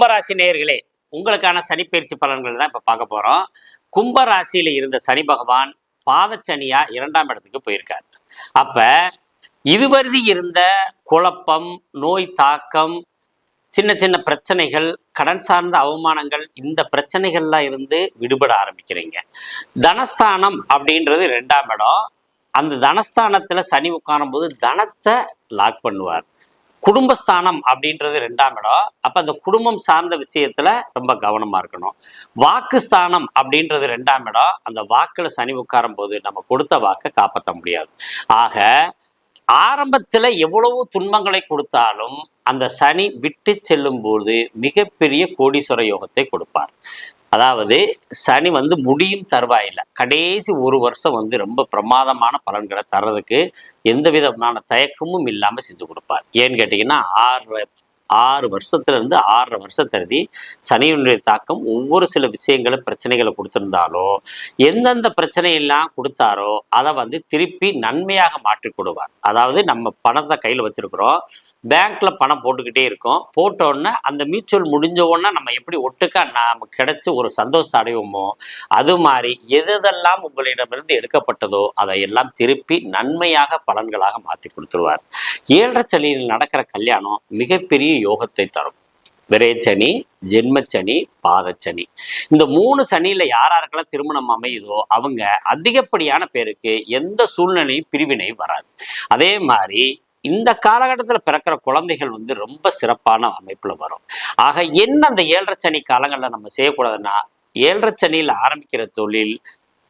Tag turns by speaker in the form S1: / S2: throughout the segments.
S1: கும்பராசி நேயர்களே உங்களுக்கான சனிப்பயிற்சி பலன்கள் தான் இப்போ பார்க்க போகிறோம் கும்பராசியில் இருந்த சனி பகவான் பாதச்சனியா இரண்டாம் இடத்துக்கு போயிருக்கார். அப்ப இதுவரை இருந்த குழப்பம் நோய் தாக்கம் சின்ன சின்ன பிரச்சனைகள் கடன் சார்ந்த அவமானங்கள் இந்த பிரச்சனைகள்லாம் இருந்து விடுபட ஆரம்பிக்கிறீங்க. தனஸ்தானம் அப்படின்றது ரெண்டாம் இடம். அந்த தனஸ்தானத்துல சனி உட்காரும் போது தனத்தை லாக் பண்ணுவார். குடும்பஸ்தானம் அப்படின்றது ரெண்டாம் இடம். அப்ப அந்த குடும்பம் சார்ந்த விஷயத்துல ரொம்ப கவனமா இருக்கணும். வாக்குஸ்தானம் அப்படின்றது ரெண்டாம் இடம். அந்த வாக்குல சனி உட்காரும் போது நம்ம கொடுத்த வாக்கை காப்பாற்ற முடியாது. ஆக ஆரம்பத்துல எவ்வளவு துன்பங்களை கொடுத்தாலும் அந்த சனி விட்டு செல்லும் போது மிகப்பெரிய கோடீஸ்வர யோகத்தை கொடுப்பார். அதாவது சனி வந்து முடியும் தருவாயில்லை. கடைசி ஒரு வருஷம் வந்து ரொம்ப பிரமாதமான பலன்களை தர்றதுக்கு எந்த விதமான தயக்கமும் இல்லாமல் செஞ்சு கொடுப்பார். ஏன்னு கேட்டிங்கன்னா ஆறு ஆறு வருஷத்துல இருந்து ஆறரை வருஷத்தருதி சனியினுடைய தாக்கம் ஒவ்வொரு சில விஷயங்களை பிரச்சனைகளை கொடுத்திருந்தாலோ எந்தெந்த பிரச்சனையெல்லாம் கொடுத்தாரோ அதை வந்து திருப்பி நன்மையாக மாற்றி கொடுவார் அதாவது நம்ம பணத்தை கையில் வச்சிருக்கிறோம். பேங்க்ல பணம் போட்டுக்கிட்டே இருக்கோம். போட்டோடனே அந்த மியூச்சுவல் முடிஞ்ச உடனே நம்ம எப்படி ஒட்டுக்கா நாம் கிடைச்சி ஒரு சந்தோஷத்தை அடைவோமோ அது மாதிரி எதெல்லாம் உங்களிடமிருந்து எடுக்கப்பட்டதோ அதையெல்லாம் திருப்பி நன்மையாக பலன்களாக மாற்றி கொடுத்துருவார். ஏழரை சனியில் நடக்கிற கல்யாணம் மிகப்பெரிய யோகத்தை தரும். விரைச்சனி ஜென்மச்சனி பாதச்சனி. இந்த மூணு சனியில யாராருக்கெல்லாம் திருமணம் அமையுதோ அவங்க அதிகப்படியான பேருக்கு எந்த சூழ்நிலையும் பிரிவினை வராது. அதே மாதிரி இந்த காலகட்டத்தில் பிறக்கிற குழந்தைகள் வந்து ரொம்ப சிறப்பான அமைப்புல வரும். ஆக என்ன அந்த ஏழரை சனி காலங்களில் நம்ம செய்யக்கூடாதுன்னா ஏழரை சனியில் ஆரம்பிக்கிற தொழில்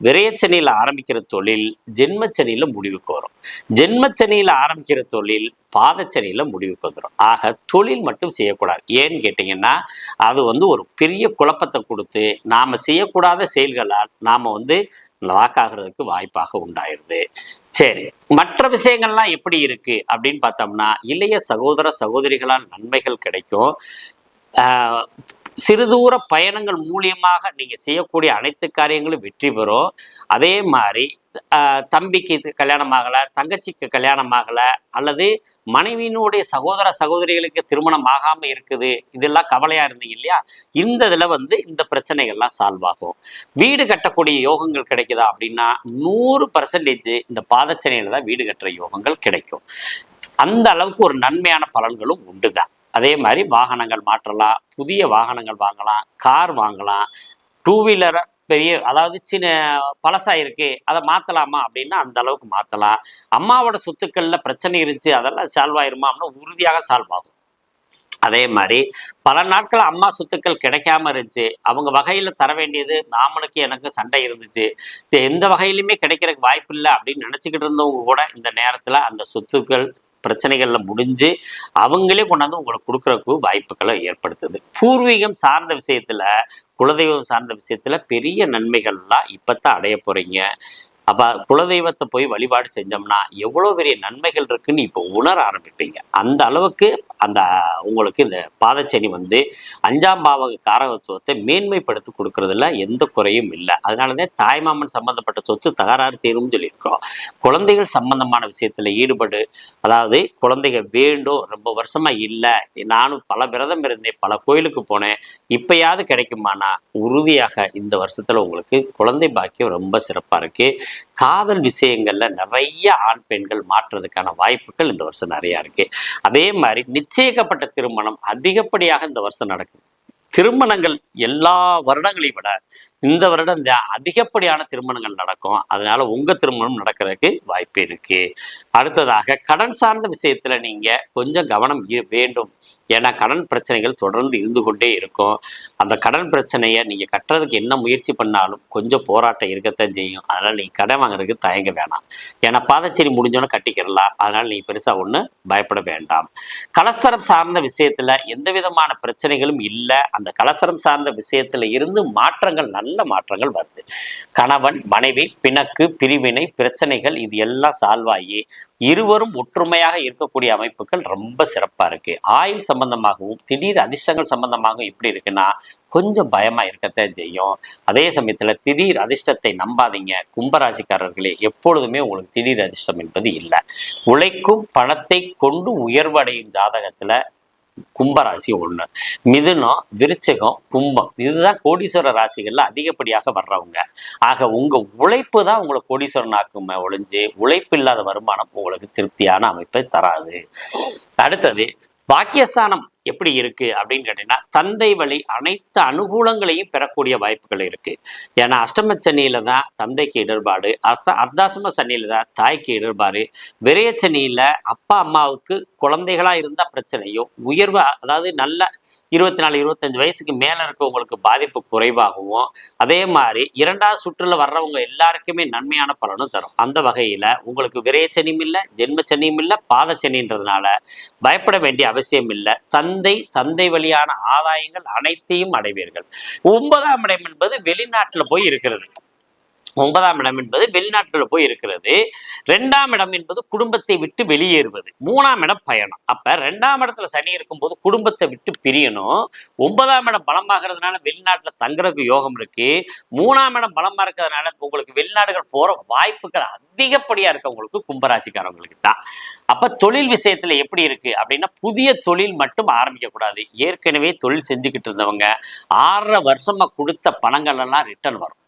S1: விரயச்சனியில் ஆரம்பிக்கிற தொழில் ஜென்மச்சனியில முடிவுக்கு வரும். ஜென்மச்சனியில ஆரம்பிக்கிற தொழில் பாதச்சனியில் முடிவுக்கு வந்துடும் ஆக தொழில் மட்டும் செய்யக்கூடாது. ஏன்னு கேட்டிங்கன்னா அது வந்து ஒரு பெரிய குழப்பத்தை கொடுத்து நாம செய்யக்கூடாத செயல்களால் நாம வந்து லாக்காகிறதுக்கு வாய்ப்பாக உண்டாயிருது. சரி மற்ற விஷயங்கள்லாம் எப்படி இருக்கு? அப்படின்னு பார்த்தோம்னா இளைய சகோதர சகோதரிகளால் நன்மைகள் கிடைக்கும். ஆஹ் சிறுதூர பயணங்கள் மூலியமாக நீங்க செய்யக்கூடிய அனைத்து காரியங்களும் வெற்றி பெறும். அதே மாதிரி ஆஹ் தம்பிக்கு இது கல்யாணம் ஆகல தங்கச்சிக்கு கல்யாணம் ஆகல அல்லது மனைவியினுடைய சகோதர சகோதரிகளுக்கு திருமணம் ஆகாம இருக்குது இதெல்லாம் கவலையா இருந்தீங்க இல்லையா? இந்த இதுல வந்து இந்த பிரச்சனைகள்லாம் சால்வ் ஆகும். வீடு கட்டக்கூடிய யோகங்கள் கிடைக்குதா அப்படின்னா நூறு பர்சன்டேஜ் இந்த பாதச்சனையில தான் வீடு கட்டுற யோகங்கள் கிடைக்கும். அந்த அளவுக்கு ஒரு நன்மையான பலன்களும் உண்டுதான். அதே மாதிரி வாகனங்கள் மாற்றலாம் புதிய வாகனங்கள் வாங்கலாம் கார் வாங்கலாம் டூ வீலர் பெரிய அதாவது சின்ன பழசா இருக்கு அதை மாத்தலாமா அப்படின்னா அந்த அளவுக்கு மாத்தலாம். அம்மாவோட சொத்துக்கள்ல பிரச்சனை இருந்துச்சு அதெல்லாம் சால்வ் ஆயிருமா அப்படின்னா உறுதியாக சால்வ் ஆகும். அதே மாதிரி பல நாட்கள் அம்மா சொத்துக்கள் கிடைக்காம இருந்துச்சு அவங்க வகையில தர வேண்டியது மாமனுக்கு எனக்கு சண்டை இருந்துச்சு. எந்த வகையிலுமே கிடைக்கிறதுக்கு வாய்ப்பு இல்லை அப்படின்னு நினச்சிக்கிட்டு இருந்தவங்க கூட இந்த நேரத்துல அந்த சொத்துக்கள் பிரச்சனைகள்ல முடிஞ்சு அவங்களே கொண்டாந்து உங்களுக்கு கொடுக்குறக்கு வாய்ப்புகளை ஏற்படுத்துது. பூர்வீகம் சார்ந்த விஷயத்துல குலதெய்வம் சார்ந்த விஷயத்துல பெரிய நன்மைகள்லாம் இப்பத்தான் அடைய போறீங்க. அப்ப குலதெய்வத்தை போய் வழிபாடு செஞ்சோம்னா எவ்வளவு பெரிய நன்மைகள் இருக்குன்னு இப்போ உணர ஆரம்பிப்பீங்க. அந்த அளவுக்கு அந்த உங்களுக்கு இந்த பாதச்சனி வந்து அஞ்சாம் பாவக காரகத்துவத்தை மேன்மைப்படுத்தி கொடுக்கறதுல எந்த குறையும் இல்லை. அதனாலதான் தாய்மாமன் சம்பந்தப்பட்ட சொத்து தகராறு தீரும் சொல்லியிருக்கோம். குழந்தைகள் சம்பந்தமான விஷயத்துல ஈடுபடு அதாவது குழந்தைகள் வேண்டும் ரொம்ப வருஷமா இல்லை நானும் பல விரதம் இருந்தேன் பல கோயிலுக்கு போனேன் இப்பயாவது கிடைக்குமானா உறுதியாக இந்த வருஷத்துல உங்களுக்கு குழந்தை பாக்கியம் ரொம்ப சிறப்பா இருக்கு. காதல் விஷயங்கள்ல நிறைய ஆண் பெண்கள் மாற்றுறதுக்கான வாய்ப்புகள் இந்த வருஷம் நிறைய இருக்கு. அதே மாதிரி நிச்சயிக்கப்பட்ட திருமணம் அதிகப்படியாக இந்த வருஷம் நடக்குது. திருமணங்கள் எல்லா வருடங்களையும் விட இந்த வருடம் அதிகப்படியான திருமணங்கள் நடக்கும். அதனால உங்க திருமணம் நடக்கிறதுக்கு வாய்ப்பு இருக்கு. அடுத்ததாக கடன் சார்ந்த விஷயத்துல நீங்க கொஞ்சம் கவனம் வேண்டும். ஏன்னா கடன் பிரச்சனைகள் தொடர்ந்து இருந்து கொண்டே இருக்கும். அந்த கடன் பிரச்சனையை நீங்க கட்டுறதுக்கு என்ன முயற்சி பண்ணாலும் கொஞ்சம் போராட்டம் இருக்கத்தான் செய்யும். அதனால நீங்க கடன் வாங்குறதுக்கு தயங்க வேணாம். ஏன்னா பாதச்சேரி முடிஞ்சோன்னு கட்டிக்கிறலாம். அதனால நீ பெருசா ஒண்ணு பயப்பட வேண்டாம். கலசரம் சார்ந்த விஷயத்துல எந்த விதமான பிரச்சனைகளும் இல்லை. அந்த கலசரம் சார்ந்த விஷயத்துல இருந்து மாற்றங்கள் நல்ல மாற்றங்கள் வருது. கணவன் மனைவி பிணக்கு பிரிவினை பிரச்சனைகள் இது எல்லாம் சால்வ் ஆகி இருவரும் ஒற்றுமையாக இருக்கக்கூடிய அமைப்புகள் ரொம்ப சிறப்பா இருக்கு. ஆயுள் சம்பந்தமாகவும் திடீர் அதிர்ஷ்டங்கள் சம்பந்தமாகவும் எப்படி இருக்குன்னா கொஞ்சம் பயமா இருக்கத்தான் செய்யும். அதே சமயத்துல திடீர் அதிர்ஷ்டத்தை நம்பாதீங்க. கும்பராசிக்காரர்களே எப்பொழுதுமே உங்களுக்கு திடீர் அதிர்ஷ்டம் என்பது இல்லை. உழைக்கும் பணத்தை கொண்டு உயர்வடையும் ஜாதகத்துல கும்பராசி ஒண்ணு. மிதுனம் விருச்சகம் கும்பம். இதுதான் கோடீஸ்வர ராசிகள்ல அதிகப்படியாக வர்றவங்க. ஆக உங்க உழைப்பு தான் உங்களை கோடீஸ்வரன் ஆக்குமே ஒழிஞ்சு உழைப்பு இல்லாத வருமானம் உங்களுக்கு திருப்தியான அமைப்பை தராது. அடுத்தது பாக்கியஸ்தானம். எப்படி இருக்கு அப்படின்னு கேட்டீங்கன்னா தந்தை வழி அனைத்து அனுகூலங்களையும் பெறக்கூடிய வாய்ப்புகள் இருக்கு. ஏன்னா அஷ்டம சனியில தான் தந்தைக்கு இடர்பாடு அர்த்த அர்த்தாசம சனியில தான் தாய்க்கு இடர்பாடு. விரைய சனியில அப்பா அம்மாவுக்கு குழந்தைகளா இருந்தா பிரச்சனையும் உயர்வு அதாவது நல்ல இருபத்தி நாலு இருபத்தஞ்சு வயசுக்கு மேல இருக்கவங்களுக்கு பாதிப்பு குறைவாகவும் அதே மாதிரி இரண்டாவது சுற்றுல வர்றவங்க எல்லாருக்குமே நன்மையான பலனும் தரும். அந்த வகையில உங்களுக்கு விரயச்சனியும் இல்லை ஜென்மச்சனியும் இல்லை பாதச்சனின்றதுனால பயப்பட வேண்டிய அவசியம் இல்லை. தன் தந்தை தந்தை வழியான ஆதாயங்கள் அனைத்தையும் அடைவீர்கள். ஒன்பதாம் இடம் என்பது வெளிநாட்டுல போய் இருக்கிறது. ஒன்பதாம் இடம் என்பது வெளிநாட்டுல போய் இருக்கிறது. ரெண்டாம் இடம் என்பது குடும்பத்தை விட்டு வெளியேறுவது. மூணாம் இடம் பயணம். அப்ப ரெண்டாம் இடத்துல சனி இருக்கும்போது குடும்பத்தை விட்டு பிரியணும். ஒன்பதாம் இடம் பலமாகிறதுனால வெளிநாட்டுல தங்குறதுக்கு யோகம் இருக்கு. மூணாம் இடம் பலமா இருக்கிறதுனால உங்களுக்கு வெளிநாடுகள் போற வாய்ப்புகள் அதிகப்படியா இருக்கவங்களுக்கு கும்பராசிக்காரவங்களுக்கு தான். அப்ப தொழில் விஷயத்துல எப்படி இருக்கு அப்படின்னா புதிய தொழில் மட்டும் ஆரம்பிக்க கூடாது ஏற்கனவே தொழில் செஞ்சுக்கிட்டு இருந்தவங்க ஆறரை வருஷமா கொடுத்த பணங்கள் எல்லாம் ரிட்டர்ன் வரும்.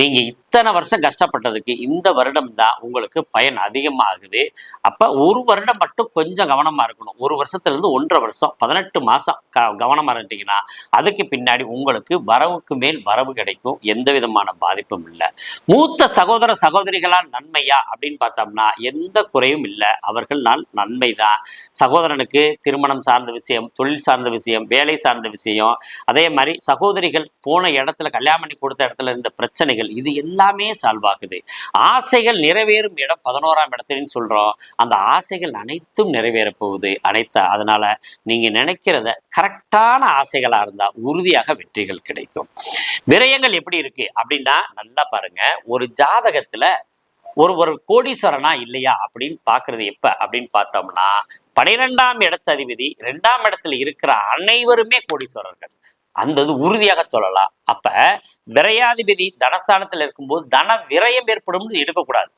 S1: நீங்க இத்தனை வருஷம் கஷ்டப்பட்டதுக்கு இந்த வருடம் தான் உங்களுக்கு பயன் அதிகமாகுது. அப்ப ஒரு வருடம் மட்டும் கொஞ்சம் கவனமா இருக்கணும். ஒரு வருஷத்துல இருந்து ஒன்றரை வருஷம் பதினெட்டு மாசம் க கவனமா இருந்தீங்கன்னா அதுக்கு பின்னாடி உங்களுக்கு வரவுக்கு மேல் வரவு கிடைக்கும். எந்த விதமான பாதிப்பும் இல்லை. மூத்த சகோதர சகோதரிகளால் நன்மையா அப்படின்னு பார்த்தோம்னா எந்த குறையும் இல்லை. அவர்கள் நான் நன்மை தான் சகோதரனுக்கு திருமணம் சார்ந்த விஷயம் தொழில் சார்ந்த விஷயம் வேலை சார்ந்த விஷயம். அதே மாதிரி சகோதரிகள் போன இடத்துல கல்யாணம் பண்ணி கொடுத்த இடத்துல இருந்த பிரச்சனைகள் ஆசைகள் இது எல்லாமே சால்வ் ஆகுது. ஆசைகள் நிறைவேறும் இடம் பதினோராம் இடத்துலன்னு சொல்றோம். அந்த ஆசைகள் அனைத்தும் நிறைவேற போகுது. அனைத்த அதனால நீங்க நினைக்கிறத கரெக்டான ஆசைகளா இருந்தா உறுதியாக வெற்றிகள் கிடைக்கும். விரயங்கள் எப்படி இருக்கு அப்படின்னா நல்லா பாருங்க. ஒரு ஜாதகத்துல ஒரு ஒரு கோடீஸ்வரனா இல்லையா அப்படின்னு பாக்குறது எப்ப அப்படின்னு பார்த்தோம்னா பனிரெண்டாம் இடத்த அதிபதி ரெண்டாம் இடத்துல இருக்கிற அனைவருமே கோடீஸ்வரர்கள். அந்த இது உறுதியாக சொல்லலாம். அப்ப விரையாதிபதி தனஸ்தானத்தில் இருக்கும்போது தன விரயம் ஏற்படும் எடுக்கக்கூடாது.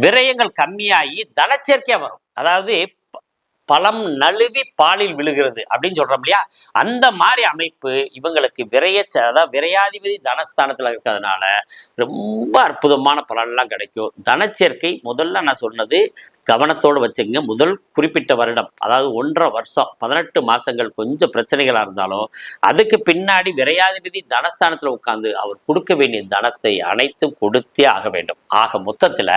S1: விரயங்கள் கம்மியாகி தனச்சேர்க்கையா வரும். அதாவது ப- பழம் நழுவி பாலில் விழுகிறது அப்படின்னு சொல்றோம் இல்லையா? அந்த மாதிரி அமைப்பு இவங்களுக்கு விரைய அதாவது விரையாதிபதி தனஸ்தானத்துல இருக்கிறதுனால ரொம்ப அற்புதமான பலன்லாம் கிடைக்கும். தனச்சேர்க்கை முதல்ல நான் சொன்னது கவனத்தோடு வச்சுங்க முதல் குறிப்பிட்ட வருடம் அதாவது ஒன்றரை வருஷம் பதினெட்டு மாதங்கள் கொஞ்சம் பிரச்சனைகளா இருந்தாலும் அதுக்கு பின்னாடி விரையாதிபதி தனஸ்தானத்துல உட்கார்ந்து அவர் கொடுக்க வேண்டிய தனத்தை அனைத்தும் கொடுத்தே ஆக வேண்டும். ஆக மொத்தத்துல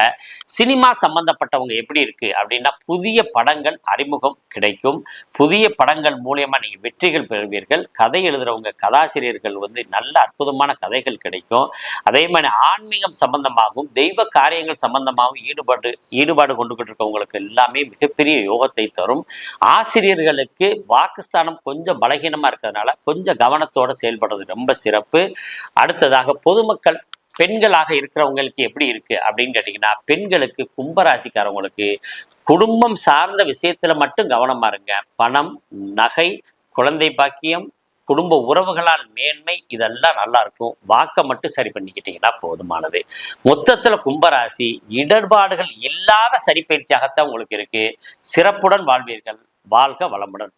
S1: சினிமா சம்பந்தப்பட்டவங்க எப்படி இருக்கு அப்படின்னா புதிய படங்கள் அறிமுகம் கிடைக்கும். புதிய படங்கள் மூலியமா நீங்கள் வெற்றிகள் பெறுவீர்கள். கதை எழுதுறவங்க கதாசிரியர்கள் வந்து நல்ல அற்புதமான கதைகள் கிடைக்கும். அதே மாதிரி ஆன்மீகம் சம்பந்தமாகவும் தெய்வ காரியங்கள் சம்பந்தமாகவும் ஈடுபாடு ஈடுபாடு கொண்டுகிட்டு இருக்கவங்களுக்கு எல்லாமே மிகப்பெரிய யோகத்தை தரும். ஆசிரியர்களுக்கு வாக்குஸ்தானம் கொஞ்சம் பலகீனமா இருக்கிறதுனால கொஞ்சம் கவனத்தோட செயல்படுறது ரொம்ப சிறப்பு. அடுத்ததாக பொதுமக்கள் பெண்களாக இருக்கிறவங்களுக்கு எப்படி இருக்கு அப்படின்னு கேட்டிங்கன்னா பெண்களுக்கு கும்பராசிக்காரவங்களுக்கு குடும்பம் சார்ந்த விஷயத்துல மட்டும் கவனமா இருங்க. பணம் நகை குழந்தை பாக்கியம் குடும்ப உறவுகளால் மேன்மை இதெல்லாம் நல்லா இருக்கும். வாக்கை மட்டும் சரி பண்ணிக்கிட்டீங்கன்னா போதுமானது. மொத்தத்துல கும்பராசி இடர்பாடுகள் இல்லாத சரிப்பயிற்சியாகத்தான் உங்களுக்கு இருக்கு. சிறப்புடன் வாழ்வீர்கள். வாழ்க வளமுடன்.